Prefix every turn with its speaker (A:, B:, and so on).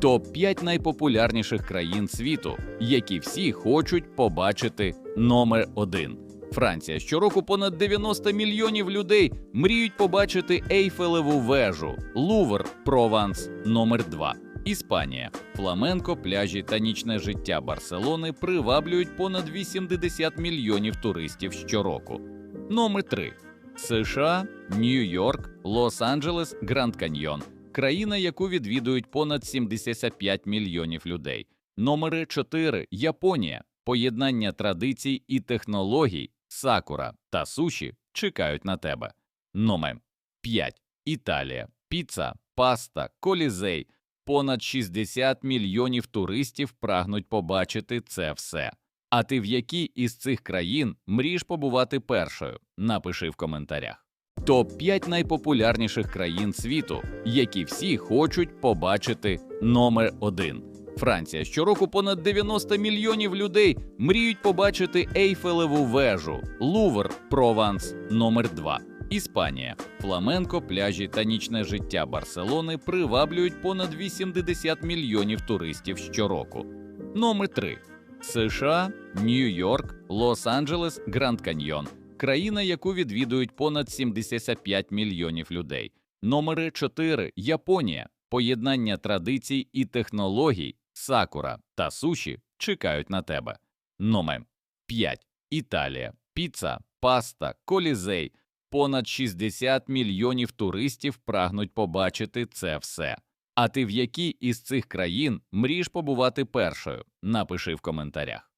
A: Топ 5 найпопулярніших країн світу, які всі хочуть побачити номер 1 Франція. Щороку понад 90 мільйонів людей мріють побачити Ейфелеву вежу, Лувр, Прованс номер 2 Іспанія, фламенко, пляжі та нічне життя Барселони приваблюють понад 80 мільйонів туристів щороку. Номер 3 США, Нью-Йорк, Лос-Анджелес, Гранд Каньйон країна, яку відвідують понад 75 мільйонів людей. Номери 4 Японія. Поєднання традицій і технологій, сакура та суші чекають на тебе. Номер 5 Італія. Піца, паста, колізей. Понад 60 мільйонів туристів прагнуть побачити це все. А ти в якій із цих країн мрієш побувати першою? Напиши в коментарях. Топ 5 найпопулярніших країн світу, які всі хочуть побачити номер 1 Франція. Щороку понад 90 мільйонів людей мріють побачити Ейфелеву вежу, Лувр, Прованс номер 2 Іспанія, фламенко, пляжі та нічне життя Барселони приваблюють понад 80 мільйонів туристів щороку. Номер 3 США, Нью-Йорк, Лос-Анджелес, Гранд Каньйон країна, яку відвідують понад 75 мільйонів людей. Номери 4 Японія. Поєднання традицій і технологій, сакура та суші чекають на тебе. Номер 5 Італія. Піца, паста, колізей. Понад 60 мільйонів туристів прагнуть побачити це все. А ти в якій із цих країн мрієш побувати першою? Напиши в коментарях.